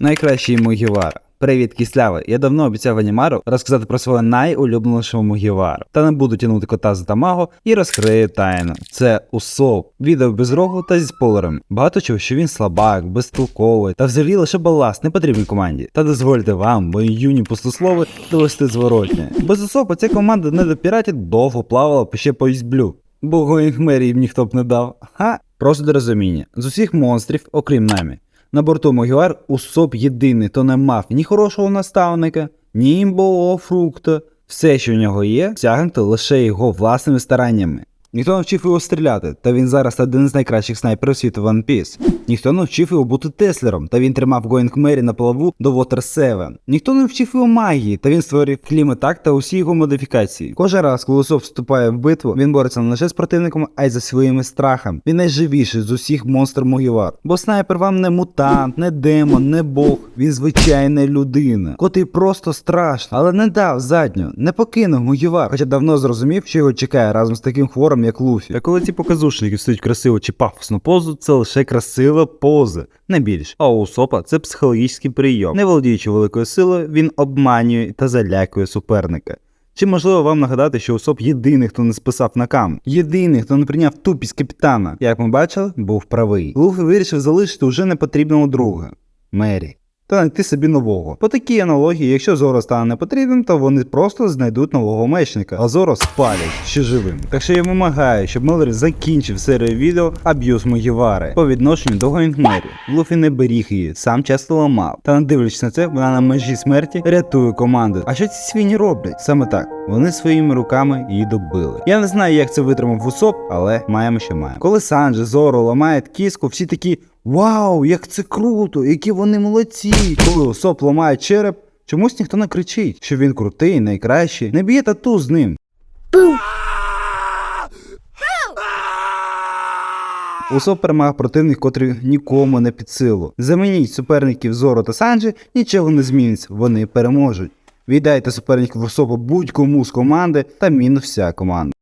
Найкращий Мугівара. Привіт, кисляве. Я давно обіцяв Анімару розказати про свого найулюбленішого Мугівару. Та не буду тягнути кота за тамаго і розкрию тайну. Це Усоп. Відео без рогу та зі спойлерами. Багато чого, що він слабак, безтолковий, та взагалі лише баласт не потрібен команді. Та дозвольте вам, мої юні пустослови, довести зворотне. Без Усопа ця команда не до піратів довго плавала ще по Ізблю. Бо Гоїнгмерів ніхто б не дав. Ха! Просто для розуміння. З усіх монстрів, окрім намі, на борту Могюар Усоп єдиний, то не мав ні хорошого наставника, ні імбового фрукта. Все, що в нього є, сягнуто лише його власними стараннями. Ніхто не вчив його стріляти, та він зараз один з найкращих снайперів світу One Piece. Ніхто не вчив його бути Теслером, та він тримав Гоінг Мері на плаву до Water 7. Ніхто не вчив його магії, та він створив кліматак та усі його модифікації. Кожен раз, коли Усоп вступає в битву, він бореться не лише з противником, а й за своїми страхами. Він найживіший з усіх монстр Мугівар. Бо снайпер вам не мутант, не демон, не бог. Він звичайна людина, котрий просто страшно, але не дав задню, не покинув Мугівар, хоча давно зрозумів, що його чекає разом з таким хворим, як Луфі. Та коли ці показушники встають красиво чи пафосну позу, це лише красива поза, не більше. А у Усопа це психологічний прийом. Не володіючи великою силою, він обманює та залякує суперника. Чи можливо вам нагадати, що Усоп єдиний, хто не списав на кам? Єдиний, хто не прийняв тупість капітана. Як ми бачили, був правий. Луфі вирішив залишити уже непотрібного друга Мері. Та знайти собі нового. По такій аналогії, якщо Зоро стане непотрібним, то вони просто знайдуть нового мечника, а Зоро спалять ще живим. Так що я вимагаю, щоб мелорі закінчив серію відео аб'юз Могівари по відношенню до Гоінгмері. Луфі не беріг її, сам часто ламав. Та не дивлячись на це, вона на межі смерті рятує команду. А що ці свині роблять? Саме так. Вони своїми руками її добили. Я не знаю, як це витримав Усоп, але маємо, що маємо. Коли Санджі Зоро ламають кіску, всі такі Вау, як це круто, які вони молодці! Коли Усоп ламає череп, чомусь ніхто не кричить, що він крутий, найкращий. Не б'є тату з ним. Усоп перемагав противник, котрий нікому не під силу. Замініть суперників Зоро та Санджі, нічого не зміниться, вони переможуть. Віддайте суперників Усопа будь-кому з команди та мін вся команда.